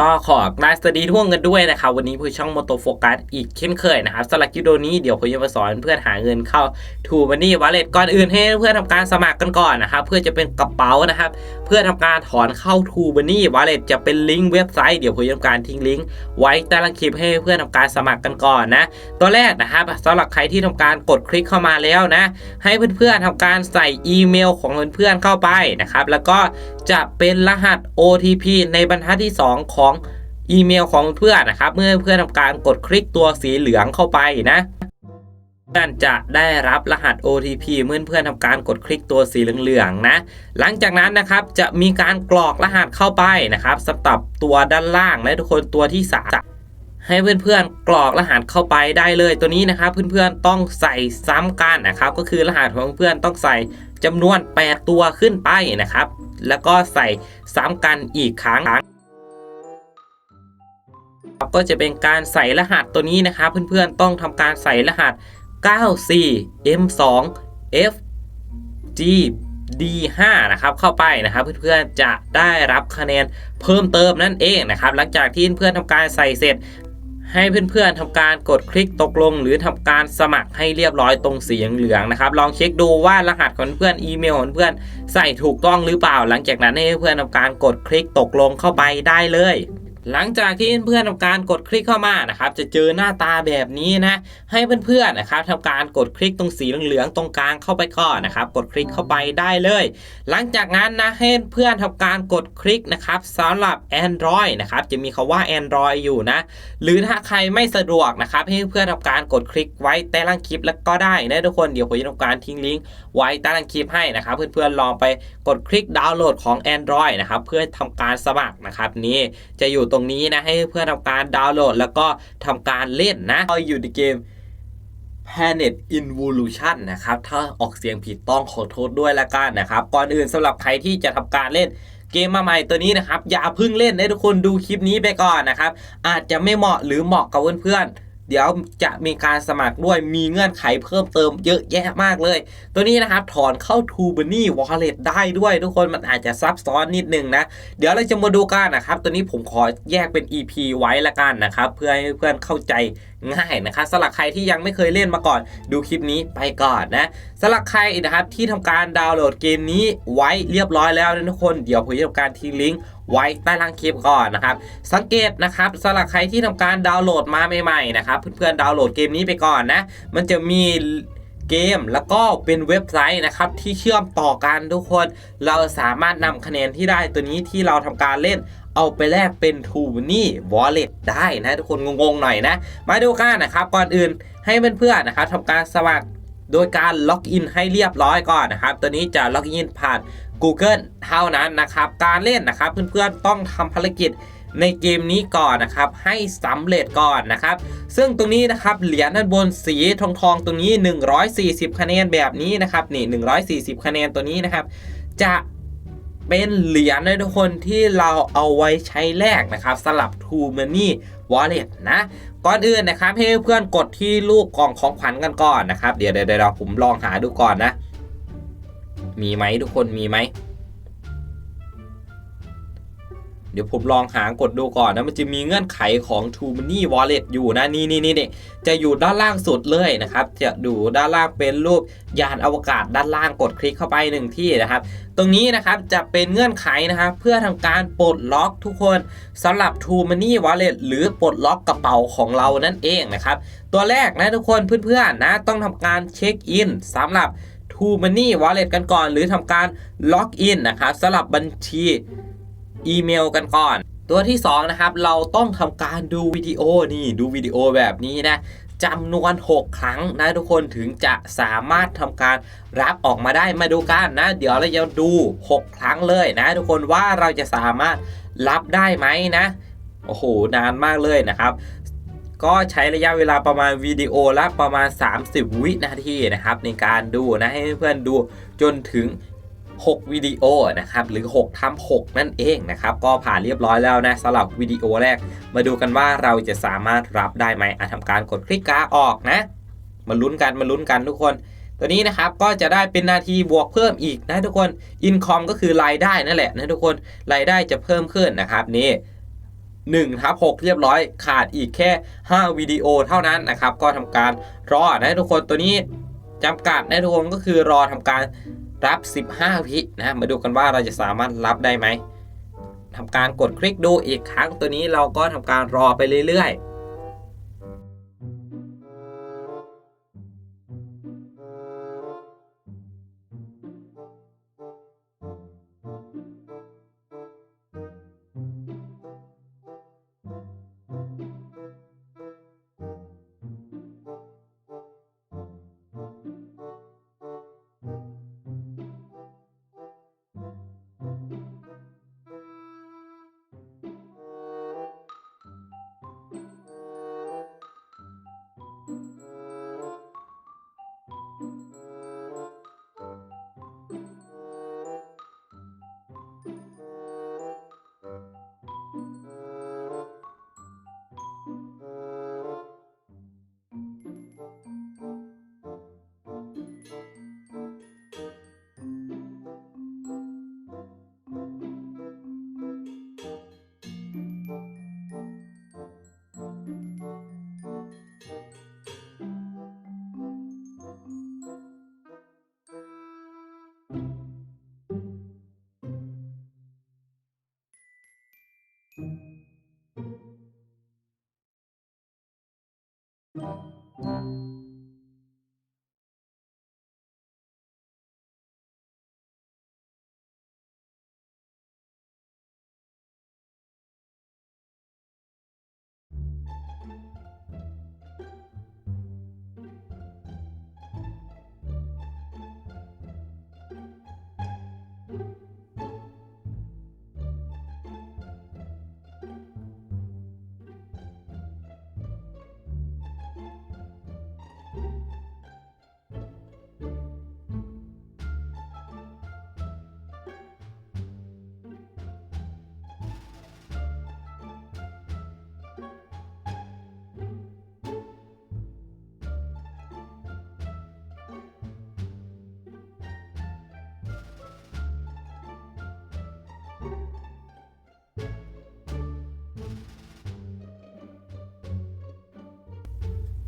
ก็ขอกราสวัสดีทุกคนกันด้วยนะครับ วันนี้ผู้ช่องโมโตโฟกัสอีกเช่นเคยนะครับสำหรับคลิปวิดีโอนี้เดี๋ยวผมจะมาสอนเพื่อนหาเงินเข้าทูมันนี่วอลเล็ตก่อนอื่นให้เพื่อนทำการสมัครกันก่อนนะครับ เพื่อจะเป็นกระเป๋านะครับ เพื่อทำการถอนเข้าทูมันนี่วอลเล็ตจะเป็นลิงก์เว็บไซต์เดี๋ยวผมจะทำการทิ้งลิงก์ไว้ใต้ล่างคลิปให้เพื่อนทำการสมัครกันก่อนนะตัวแรกนะครับสำหรับใครที่ทำการกดคลิกเข้ามาแล้วนะ ให้เพื่อนๆทำการใส่อีเมลของเพื่อนๆเข้าไปนะครับแล้วก็ จะเป็นรหัส OTP ในบรรทัดที่ 2 ของอีเมลของเพื่อนนะครับ เมื่อเพื่อนทำการกดคลิกตัวสีเหลืองเข้าไปนะเพื่อนจะได้รับรหัส OTP เมื่อเพื่อนทำการกดคลิกตัวสีเหลืองๆนะ หลังจากนั้นนะครับจะมีการกรอกรหัสเข้าไปนะครับสำหรับตัวด้านล่างและทุกคนตัวที่สามให้เพื่อนๆกรอกรหัสเข้าไปได้เลยตัวนี้นะครับ เพื่อนๆต้องใส่ซ้ำกันนะครับ ก็คือรหัสของเพื่อนต้องใส่จำนวน 8 ตัวขึ้นไปนะครับ แล้วก็ใส่ซ้ำกันอีกครั้งก็จะเป็นการใส่รหัสตัวนี้นะครับเพื่อนๆต้องทำการใส่รหัส 94 M2 F G D5 นะครับเข้าไปนะครับเพื่อนๆจะได้รับคะแนนเพิ่มเติมนั่นเองนะครับหลังจากที่เพื่อนๆทำการใส่เสร็จ ให้เพื่อนๆทำการกดคลิกตกลง หรือทำการสมัครให้เรียบร้อยตรงสีเหลืองนะครับ ลองเช็คดูว่ารหัสของเพื่อนอีเมลของเพื่อนใส่ถูกต้องหรือเปล่า หลังจากนั้นให้เพื่อนทำการกดคลิกตกลงเข้าไปได้เลย หลังจากที่เพื่อนๆทำการกดคลิกเข้ามานะครับจะเจอหน้าตาแบบนี้นะ ให้เพื่อนๆนะครับทำการกดคลิกตรงสีเหลืองๆตรงกลางเข้าไปก่อนนะครับ กดคลิกเข้าไปได้เลย หลังจากนั้นนะให้เพื่อนทำการกดคลิกนะครับสำหรับ Android นะครับจะมีคาว่า Android อยู่นะ หรือถ้าใครไม่สะดวกนะครับ ให้เพื่อนทำการกดคลิกไว้ใต้ล่างคลิปแล้วก็ได้นะทุกคนเดี๋ยวผมจะทำการทิ้งลิงก์ไว้ใต้ล่างคลิปให้นะครับ เพื่อนๆลองไปกดคลิกดาวน์โหลดของ Android นะครับเพื่อทำการสมัครนะครับนี่จะอยู่ตรงงนี้นะ ให้เพื่อนทำการดาวน์โหลด แล้วก็ทำการเล่นนะก็อยู่ในเกม Planet Involution นะครับ ถ้าออกเสียงผิดต้องขอโทษด้วยละกันนะครับ ก่อนอื่นสำหรับใครที่จะทำการเล่นเกมมาใหม่ตัวนี้นะครับ อย่าเพิ่งเล่นนะทุกคนดูคลิปนี้ไปก่อนนะครับ อาจจะไม่เหมาะหรือเหมาะกับเพื่อนๆ เดี๋ยวจะมีการสมัครด้วยมีเงื่อนไขเพิ่มเติมเยอะแยะมากเลย ตัวนี้นะครับถอนเข้า t u b e n y Wallet ได้ด้วยทุกคนมันอาจจะซับซ้อนนิดนึงนะ เดี๋ยวเราจะมาดูกันนะครับ ตัวนี้ผมขอแยกเป็น EP ไว้ละกันนะครับ เพื่อให้เพื่อนเข้าใจ ง่ายนะครับสำหรับใครที่ยังไม่เคยเล่นมาก่อน ดูคลิปนี้ไปก่อนนะสำหรับใครนะครับที่ทำการดาวน์โหลดเกมนี้ไว้เรียบร้อยแล้วนะทุกคนเดี๋ยวผมจะทำการทิ้งลิงก์ไว้ใต้ล่างคลิปก่อนนะครับ สังเกตนะครับสำหรับใครที่ทำการดาวน์โหลดมาใหม่ๆนะครับเพื่อนๆดาวน์โหลดเกมนี้ไปก่อนนะ มันจะมีเกมแล้วก็เป็นเว็บไซต์นะครับที่เชื่อมต่อกันทุกคน เราสามารถนำคะแนนที่ได้ตัวนี้ที่เราทำการเล่น เอาไปแลกเป็นทูนี่วอลเล็ตได้นะทุกคนงงๆหน่อยนะ มาดูกันนะครับก่อนอื่นให้เพื่อนๆนะครับทำการสมัครโดยการล็อกอินให้เรียบร้อยก่อนนะครับ ตัวนี้จะล็อกอินผ่าน Google เท่านั้นนะครับ การเล่นนะครับเพื่อนๆต้องทำภารกิจในเกมนี้ก่อนนะครับให้สำเร็จก่อนนะครับ ซึ่งตรงนี้นะครับเหรียญด้านบนสีทองทองๆตรงนี้ 140 คะแนนแบบนี้นะครับนี่ 140 คะแนนตัวนี้นะครับ จะ เป็นเหรียญนะทุกคนที่เราเอาไว้ใช้แลกนะครับสลับ t ู Money Wallet นะก่อนอื่นนะครับให้เพื่อนกดที่ลูกกล่องของขวัญกันก่อนนะครับ เดี๋ยวเดี๋ยวผมลองหาดูก่อนนะ มีไหมทุกคนมีไหม เดี๋ยวผมลองหากดดูก่อนนะ มันจะมีเงื่อนไขของ t o Money Wallet อยู่นะ นี่นี่นี่จะอยู่ด้านล่างสุดเลยนะครับ จะดูด้านล่างเป็นรูปยานอวกาศด้านล่างกดคลิกเข้าไปหนึ่งที่นะครับ ตรงนี้นะครับจะเป็นเงื่อนไขนะครับ เพื่อทำการปลดล็อกทุกคนสำหรับ t o Money Wallet หรือปลดล็อกกระเป๋าของเรานั่นเองนะครับ ตัวแรกนะทุกคนเพื่อนๆนะต้องทำการเช็คอินสำหรับ t o Money Wallet กันก่อน หรือทำการล็อกอินนะครับสำหรับบัญชี อีเมลกันก่อน ตัวที่ 2 นะครับ เราต้องทำการดูวิดีโอนี่ดูวิดีโอแบบนี้นะจำนวน 6 ครั้งนะทุกคนถึงจะสามารถทำการรับออกมาได้มาดูกันนะ เดี๋ยวเราจะดู 6 ครั้งเลยนะ ทุกคนว่าเราจะสามารถรับได้ไหมนะโอ้โหนานมากเลยนะครับ ก็ใช้ระยะเวลาประมาณวิดีโอละประมาณ 30 วินาทีนะครับ ในการดูนะให้เพื่อนๆดูจนถึง 6วิดีโอนะครับหรือ6ทำ6นั่นเองนะครับก็ผ่านเรียบร้อยแล้วนะสำหรับวิดีโอแรก มาดูกันว่าเราจะสามารถรับได้ไหมอาทำการกดคลิกกาออกนะ มาลุ้นกันมาลุ้นกันทุกคนตัวนี้นะครับก็จะได้เป็นนาทีบวกเพิ่มอีกนะทุกคนอินคอมก็คือรายได้นั่นแหละนะทุกคนรายได้จะเพิ่มขึ้นนะครับนี่1ทับ6เรียบร้อยขาดอีกแค่ 5วิดีโอเท่านั้นนะครับ ก็ทำการรอนะทุกคนตัวนี้จำกัดนะทุกคนก็คือรอทำการ รับ 15 วินะมาดูกันว่าเราจะสามารถรับได้ไหมทำการกดคลิกดูอีกครั้งตัวนี้เราก็ทำการรอไปเรื่อยๆ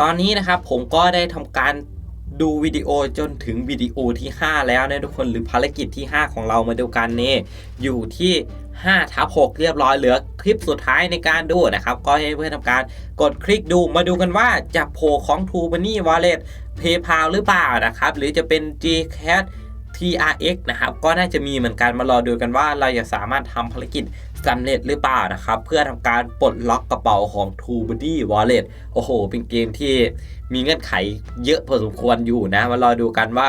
ตอนนี้นะครับผมก็ได้ทำการดูวิดีโอจนถึงวิดีโอที่ 5 แล้วนะทุกคนหรือภารกิจที่ 5 ของเรามาดูกันนี่อยู่ที่5ทับ6เรียบร้อยเหลือคลิปสุดท้ายในการดูนะครับ ก็ให้เพื่อนทำการกดคลิกดูมาดูกันว่าจะโผล่ของ t ูบันนี่วอลเล็ตเพย์พาหรือเปล่านะครับ หรือจะเป็น Gcat TRX นะครับก็น่าจะมีเหมือนกันมารอดูกันว่าเราจะสามารถทำภารกิจสำเร็จหรือเปล่านะครับ เพื่อทำการปลดล็อกกระเป๋าของ t o b o d y Wallet โอ้โห เป็นเกมที่มีเงื่อนไขเยอะพอสมควรอยู่นะ มารอดูกันว่า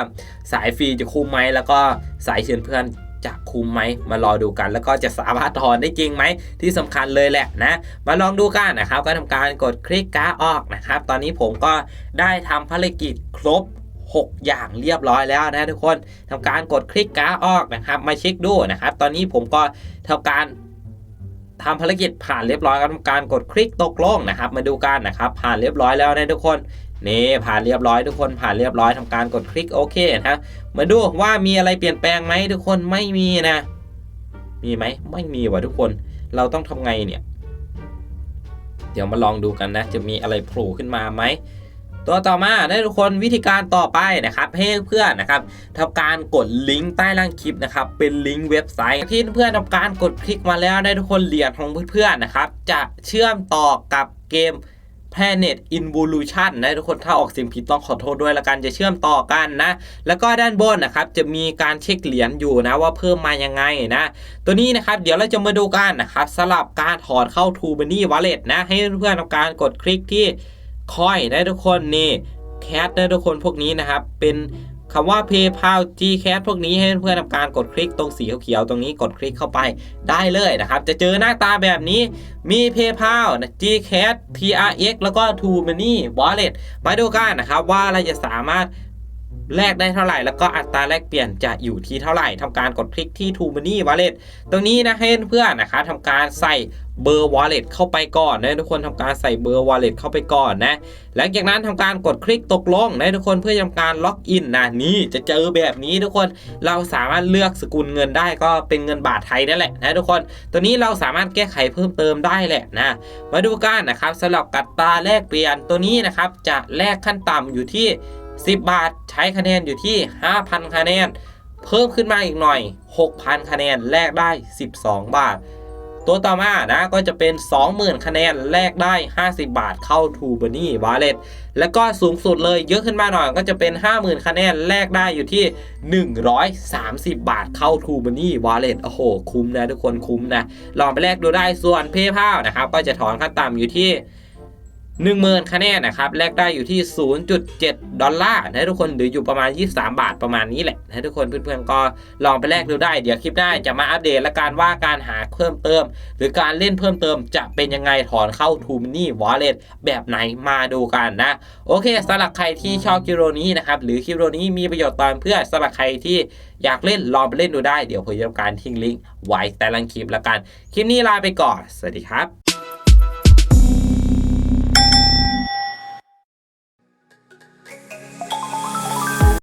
สายฟรีจะคุ้มไหมแล้วก็สายเชิญเพื่อนจะคุ้มไหมมารอดูกัน แล้วก็จะสามารถถอนได้จริงไหมที่สำคัญเลยแหละนะ มาลองดูกันนะครับ ก็ทำการกดคลิกการ์ออกนะครับ ตอนนี้ผมก็ได้ทำภารกิจครบ 6 อย่างเรียบร้อยแล้วนะทุกคนทำการกดคลิกการ์ดออกนะครับ มาเช็คดูนะครับ ตอนนี้ผมก็ทำการทำภารกิจผ่านเรียบร้อยทำการกดคลิกตกลงนะครับ มาดูกันนะครับ ผ่านเรียบร้อยแล้วนะทุกคนนี่ผ่านเรียบร้อยทุกคนผ่านเรียบร้อยทำการกดคลิกโอเคนะมาดูว่ามีอะไรเปลี่ยนแปลงไหมทุกคนไม่มีนะ มีไหมไม่มีว่ะทุกคนเราต้องทำไงเนี่ย เดี๋ยวมาลองดูกันนะ จะมีอะไรโผล่ขึ้นมาไหม ตัวต่อมาได้ทุกคนวิธีการต่อไปนะครับให้เพื่อนนะครับทำการกดลิงก์ใต้ล่างคลิปนะครับเป็นลิงก์เว็บไซต์ที่เพื่อนทำการกดคลิกมาแล้วได้ทุกคนเหรียญของเพื่อนๆนะครับ จะเชื่อมต่อกับเกม Planet Involution นะทุกคนถ้าออกเสียงผิดต้องขอโทษด้วยละกันจะเชื่อมต่อกันนะ แล้วก็ด้านบนนะครับจะมีการเช็คเหรียญอยู่นะว่าเพิ่มมายังไงนะ ตัวนี้นะครับเดี๋ยวเราจะมาดูกันนะครับสลับการถอนเข้า t o b a n y Wallet นะให้เพื่อนๆทำการกดคลิกที่ คอยได้ทุกคนนี่แคทได้ทุกคนพวกนี้นะครับ เป็นคำว่า PayPal Gcat พวกนี้ให้เพื่อนๆทำการกดคลิกตรงสีเขียวๆตรงนี้กดคลิกเข้าไปได้เลยนะครับ จะเจอหน้าตาแบบนี้มี PayPal นะ Gcat TRX แล้วก็ t o m o n e y Wallet มาดูกันนะครับว่าเราจะสามารถแลกได้เท่าไหร่ แล้วก็อัตราแลกเปลี่ยนจะอยู่ที่เท่าไหร่ทำการกดคลิกที่ True Money Wallet ตรงนี้นะให้เพื่อนนะครับทำการใส่ เบอร์ wallet เข้าไปก่อนนะทุกคนทำการใส่เบอร์ wallet เข้าไปก่อนนะหลังจากนั้นทำการกดคลิกตกลงนะทุกคนเพื่อทำการล็อกอินนะนี่จะเจอแบบนี้ทุกคนเราสามารถเลือกสกุลเงินได้ก็เป็นเงินบาทไทยนั่นแหละนะทุกคนตัวนี้เราสามารถแก้ไขเพิ่มเติมได้แหละนะมาดูกันนะครับสำหรับกัตตาแลกเปลี่ยนตัวนี้นะครับจะแลกขั้นต่ำอยู่ที่ 10 บาทใช้คะแนนอยู่ที่ 5,000 คะแนน เพิ่มขึ้นมาอีกหน่อย 6,000 คะแนนแลกได้ 12 บาท ตัวต่อมานะก็จะเป็น 20,000 คะแนนแลกได้ 50 บาทเข้า t ูบ n นี่วาเลตแล้วก็สูงสุดเลยเยอะขึ้นมาหน่อยก็จะเป็น 50,000 คะแนนแลกได้อยู่ที่ 130 บาทเข้า t ูบ n นี่วาเลตโอ้โห คุ้มนะทุกคนคุ้มนะ ลองไปแลกดูได้ส่วน PayPal นะครับก็จะถอนขั้นต่ำอยู่ที่ 10,000คะแนนนะครับแลกได้อยู่ที่ 0.7 ดอลลาร์นะทุกคนหรืออยู่ประมาณ 23 บาทประมาณนี้แหละนะทุกคนเพื่อนๆก็ลองไปแลกดูได้ เดี๋ยวคลิปหน้าจะมาอัปเดตและการว่าการหาเพิ่มเติม หรือการเล่นเพิ่มเติมจะเป็นยังไงถอนเข้า t ูมนี่วอลเล็ตแบบไหนมาดูกันนะ โอเคสำหรับใครที่ชอบคลิปโอนี้นะครับหรือคลิปโอนี้มีประโยชน์ตอนเพื่อสำหรับใครที่อยากเล่นลองไปเล่นดูได้เดี๋ยวผมจะทำการทิ้งลิงก์ไว้ใต้ล่างคลิปล้วกันคลิปนี้ลาไปก่อนสวัสดีครับ